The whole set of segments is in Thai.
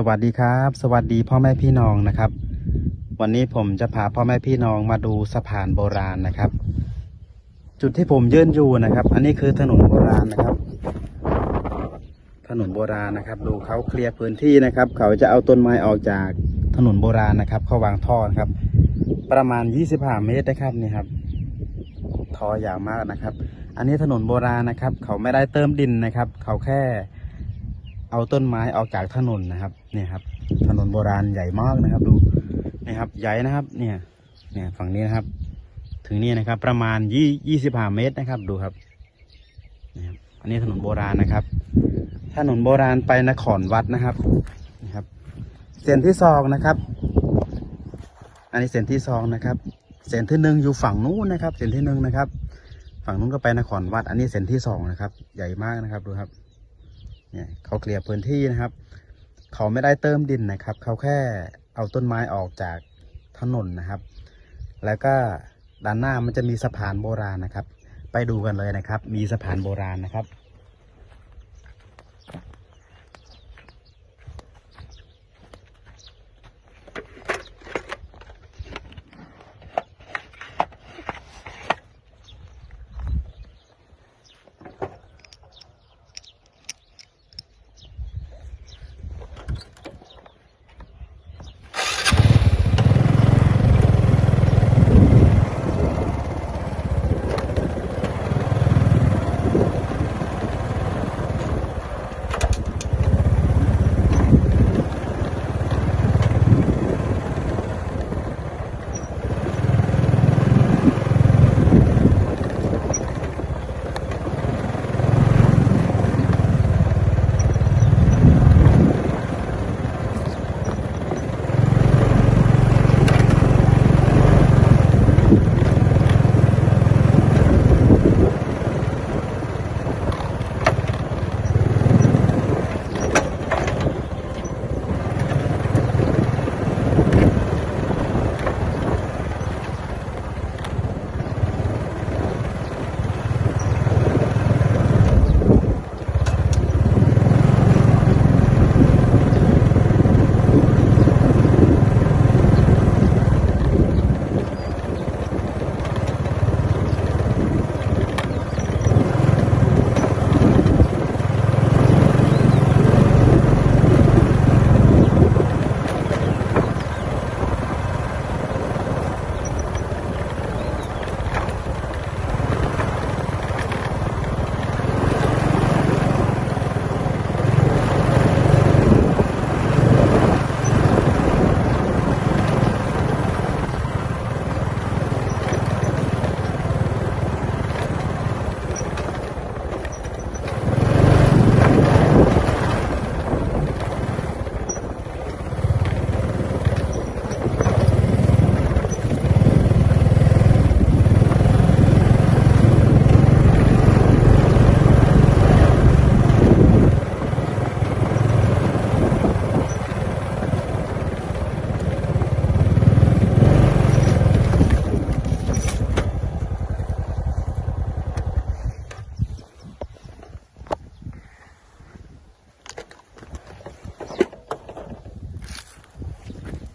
สวัสดีครับ สวัสดีพ่อแม่พี่น้องนะครับ วันนี้ผมจะพาพ่อแม่พี่น้องมาดูสะพานโบราณนะครับ จุดที่ผมยืนอยู่นะครับ อันนี้คือถนนโบราณนะครับ ถนนโบราณนะครับ ดูเขาเคลียร์พื้นที่นะครับ เขาจะเอาต้นไม้ออกจากถนนโบราณนะครับ เขาวางท่อนะครับ ประมาณ 25 เมตรนะครับนี่ครับท่อยาวมากนะครับ อันนี้ถนนโบราณนะครับ เขาไม่ได้เติมดินนะครับ เขาแค่ เอาต้นไม้ออกจากถนนนะครับ เนี่ยครับ ถนนโบราณใหญ่มากนะครับ ดูนี่ครับ ใหญ่นะครับ เนี่ย เนี่ยฝั่งนี้นะครับ ถึงนี่นะครับ ประมาณยี่ยี่สิบห้าเมตรนะครับ ดูครับนี่ครับ อันนี้ถนนโบราณนะครับ ถนนโบราณไปนครวัดนะครับนี่ครับ เส้นที่สองนะครับ อันนี้เส้นที่สองนะครับ เส้นที่หนึ่งอยู่ฝั่งนู้นนะครับ เส้นที่หนึ่งนะครับ ฝั่งนู้นก็ไปนครวัด อันนี้เส้นที่สองนะครับ ใหญ่มากนะครับ ดูครับ เนี่ยเขาเคลียร์พื้นที่นะครับ เขาไม่ได้เติมดินนะครับ เขาแค่เอาต้นไม้ออกจากถนนนะครับ แล้วก็ด้านหน้ามันจะมีสะพานโบราณนะครับ ไปดูกันเลยนะครับ มีสะพานโบราณนะครับ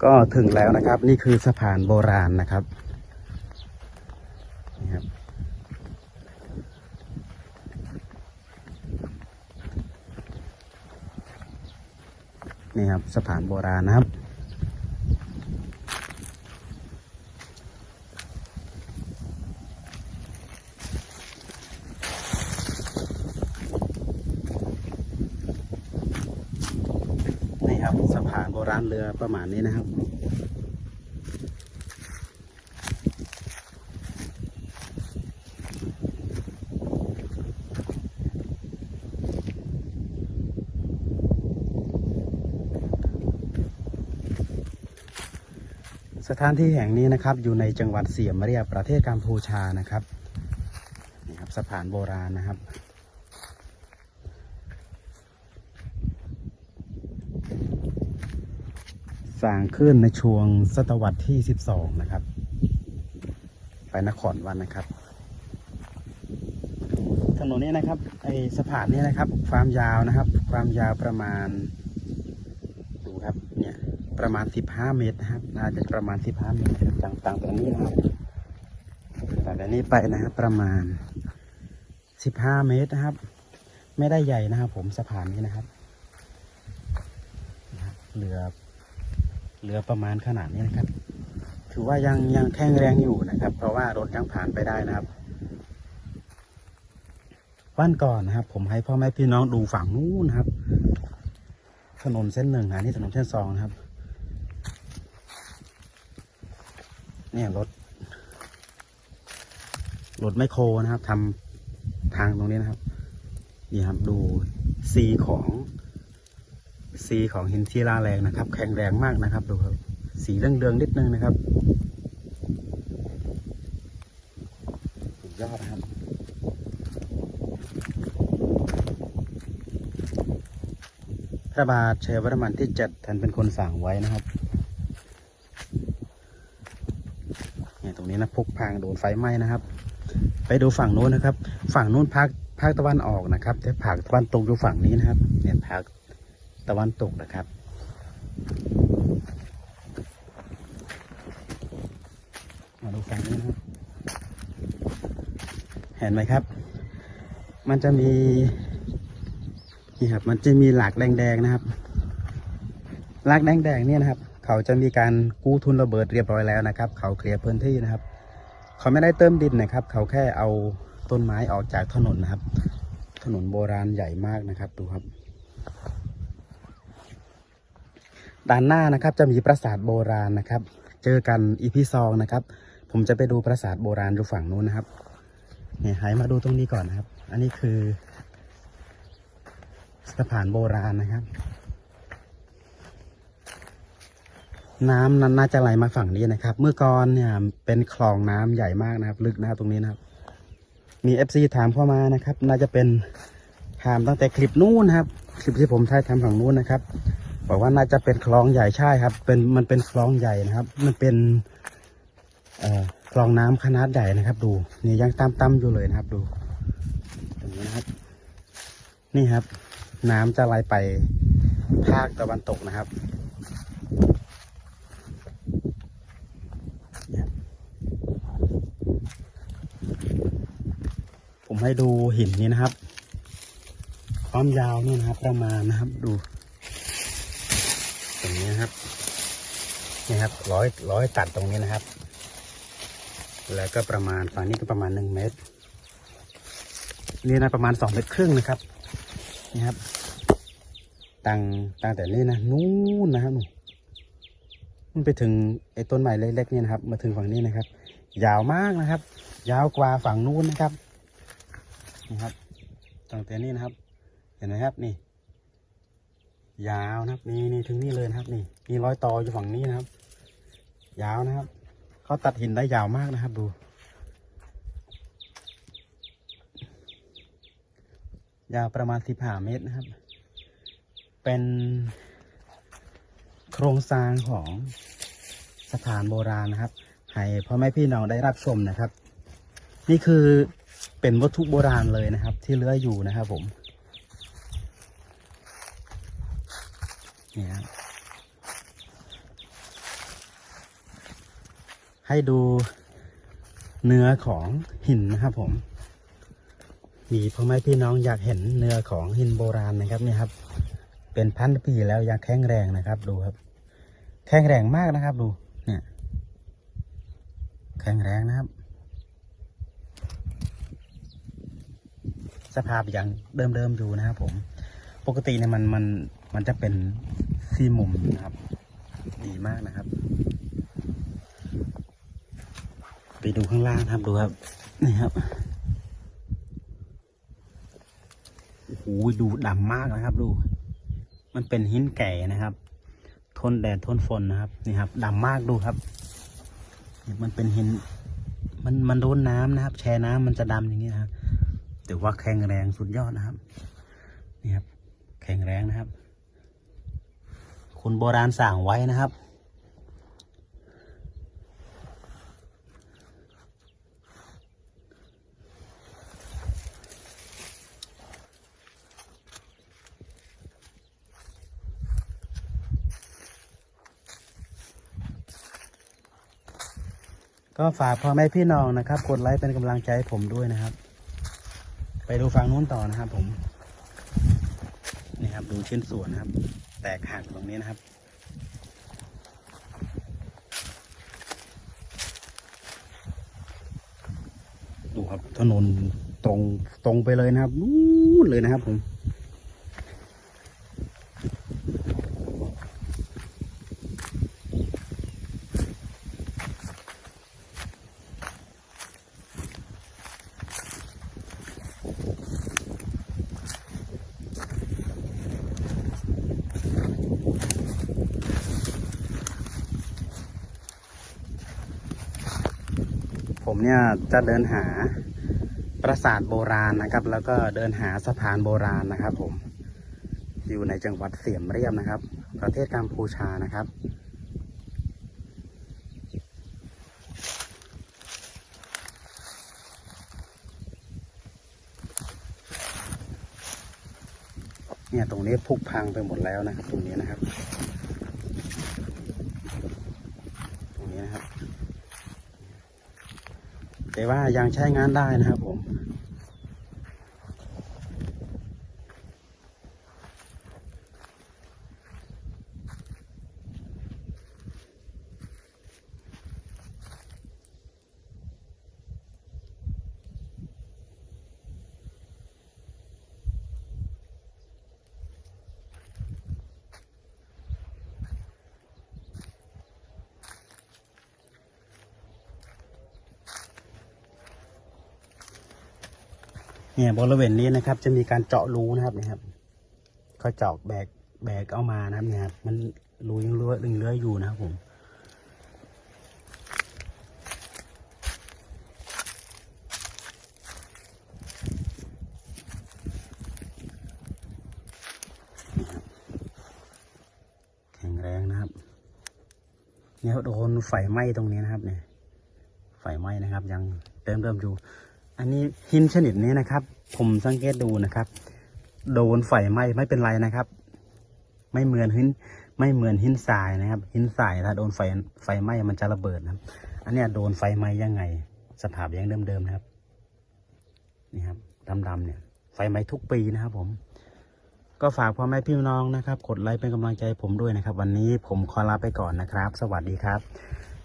ก็ถึงแล้วนะครับ นี่คือสะพานโบราณนะครับนี่ครับ นี่ครับสะพานโบราณนะครับ นี่ครับสะานเรือประมาณนี้นะครับ สถานที่แห่งนี้นะครับอยู่ในจังหวัดเสียมเรียบประเทศกัมพูชานะครับนี่ครับสะพานโบราณนะครับ สร้างขึ้นในช่วงศตวรรษที่ 12 นะครับ ไปนครวันนะครับ ถนนนี้นะครับ ไอสะพานนี้นะครับ ความยาวนะครับ ความยาวประมาณ ดูครับ เนี่ย ประมาณสิบห้าเมตรนะครับ น่าจะประมาณสิบห้าเมตรนะครับต่างต่างนี้นะครับต่างจากนี้ไปนะครับ ประมาณสิบห้าเมตรนะครับ ไม่ได้ใหญ่นะครับ ผมสะพานนี้นะครับนะครับ เรือเรือประมาณขนาดนี้นะครับ ถือว่ายังยังแข็งแรงอยู่นะครับ เพราะว่ารถยังผ่านไปได้นะครับ วันก่อนนะครับ ผมให้พ่อแม่พี่น้องดูฝั่งนู้นนะครับ ถนนเส้นหนึ่งอันนี้ถนนเส้นสองนะครับ เนี่ยรถรถไมโครนะครับทำทางตรงนี้นะครับ นี่ครับดูซีของ ซีของหินที่ลาแรงนะครับ แข็งแรงมากนะครับดูครับสีเรืองๆนิดนึงนะครับสุดยอดครับพระบาทชัยวรมันที่เจ็ดท่านเป็นคนสั่งไว้นะครับเนี่ยตรงนี้นะพุกพังโดนไฟไหม้นะครับ ไปดูฝั่งโน้นนะครับ ฝั่งโน้นภาคภาคตะวันออกนะครับแต่ภาคตะวันตกอยู่ฝั่งนี้นะครับ เนี่ยภาค ตะวันตกนะครับ มาดูฝั่งนี้นะครับเห็นไหมครับ มันจะมีนี่ครับ มันจะมีหลากแดงๆนะครับหลากแดงๆเนี่ยนะครับ เขาจะมีการกู้ทุนระเบิดเรียบร้อยแล้วนะครับ เขาเคลียร์พื้นที่นะครับ เขาไม่ได้เติมดินนะครับ เขาแค่เอาต้นไม้ออกจากถนนนะครับ ถนนโบราณใหญ่มากนะครับ ดูครับ ด้านหน้านะครับจะมีปราสาทโบราณนะครับ เจอกันอีพีซองนะครับ ผมจะไปดูปราสาทโบราณอยู่ฝั่งนู้นนะครับ เนี่ยหายมาดูตรงนี้ก่อนนะครับ อันนี้คือสะพานโบราณนะครับ น้ำนั้นน่าจะไหลมาฝั่งนี้นะครับ เมื่อก่อนเนี่ยเป็นคลองน้ำใหญ่มากนะครับ ลึกนะครับตรงนี้นะครับ มีเอฟซีถามเข้ามานะครับ น่าจะเป็นถามตั้งแต่คลิปนู้นนะครับ คลิปที่ผมถ่ายทำฝั่งนู้นนะครับ บอกว่าน่าจะเป็นคลองใหญ่ใช่ครับ เป็นมันเป็นคลองใหญ่นะครับ มันเป็นคลองน้ำขนาดใหญ่นะครับ ดูนี่ยังตั้มๆอยู่เลยนะครับ ดูตรงนี้นะครับ นี่ครับ น้ำจะไหลไปภาคตะวันตกนะครับผมให้ดูหินนี้นะครับ ความยาวนี่นะครับ ประมาณนะครับ ดู ตรงนี้นะครับนี่ครับร้อยร้อยตัดตรงนี้นะครับ แล้วก็ประมาณฝั่งนี้ก็ประมาณหนึ่งเมตร นี่นะประมาณสองเมตรครึ่งนะครับนี่ครับตั้งตั้งแต่นี้นะนู่นนะครับมันไปถึงไอ้ต้นไม้เล็กๆเนี่ยนะครับ มาถึงฝั่งนี้นะครับ ยาวมากนะครับ ยาวกว่าฝั่งนู้นนะครับนี่ครับตั้งแต่นี้นะครับ เห็นไหมครับนี่ ยาวนะครับนี่นี่ถึงนี่เลยนะครับ นี่มีรอยต่ออยู่ฝั่งนี้นะครับ ยาวนะครับเขาตัดหินได้ยาวมากนะครับ ดูยาวประมาณสิบห้าเมตรนะครับ เป็นโครงสร้างของสถานโบราณนะครับ ให้พ่อแม่พี่น้องได้รับชมนะครับ นี่คือเป็นวัตถุโบราณเลยนะครับ ที่เหลืออยู่นะครับผมนี่ครับ ให้ดูเนื้อของหินนะครับผมมีพ่อแม่พี่น้องอยากเห็นเนื้อของหินโบราณนะครับเนี่ยครับ เป็นพันปีแล้วยังแข็งแรงนะครับ ดูครับ แข็งแรงมากนะครับดูเนี่ยแข็งแรงนะครับ สภาพอย่างเดิมๆอยู่นะครับผม ปกติเนี่ยมันมันมันจะเป็นซีมุมนะครับ ดีมากนะครับ ไปดูข้างล่างครับดูครับ นี่ครับโอ้โหดูดำมากนะครับ ดู มันเป็นหินแก่นะครับ ทนแดดทนฝนนะครับ นี่ครับดำมากดูครับมันเป็นหินมันมันโดนน้ำนะครับ แช่น้ำมันจะดำอย่างนี้นะครับแต่ว่าแข็งแรงสุดยอดนะครับ นี่ครับ แข็งแรงนะครับ คนโบราณสั่งไว้นะครับ ก็ฝากพ่อแม่พี่น้องนะครับ กดไลค์เป็นกำลังใจให้ผมด้วยนะครับ ไปดูฝั่งนู้นต่อนะครับ ผม นี่ครับ ดูชิ้นส่วนนะครับ แตกหักตรงนี้นะครับดูครับถนนตรงตรงไปเลยนะครับนู่นเลยนะครับผม ผมเนี่ยจะเดินหาปราสาทโบราณนะครับ แล้วก็เดินหาสะพานโบราณนะครับ ผมอยู่ในจังหวัดเสียมเรียบนะครับ ประเทศกัมพูชานะครับเนี่ยตรงนี้ผุพังไปหมดแล้วนะครับ ตรงนี้นะครับ ตรงนี้นะครับ แต่ว่ายังใช้งานได้นะครับผม เนี่ยบริเวณนี้นะครับ จะมีการเจาะรูนะครับนะครับเขาเจาะแบกแบกเอามานะครับเนี่ยครับมันรูยังเลื้อยยังเลื้อยอยู่นะครับผมแข็งแรงนะครับ เนี่ยโดนไฟไหม้ตรงนี้นะครับเนี่ยไฟไหม้นะครับ ยังเริ่มเริ่มอยู่ อันนี้หินชนิดนี้นะครับ ผมสังเกตดูนะครับ โดนไฟไหม้ไม่เป็นไรนะครับ ไม่เหมือนหินไม่เหมือนหินทรายนะครับ หินทรายถ้าโดนไฟไฟไหม้มันจะระเบิดนะครับ อันนี้โดนไฟไหม้ยังไง สภาพยังเดิมๆนะครับ นี่ครับดำๆเนี่ย ไฟไหม้ทุกปีนะครับ ผม ก็ฝากพ่อแม่พี่น้องนะครับกดไลค์เป็นกำลังใจผมด้วยนะครับ วันนี้ผมขอลาไปก่อนนะครับ สวัสดีครับ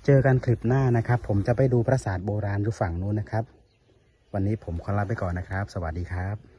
เจอกันคลิปหน้านะครับ ผมจะไปดูปราสาทโบราณอยู่ฝั่งนู้นนะครับ วันนี้ผมขอลาไปก่อนนะครับ สวัสดีครับ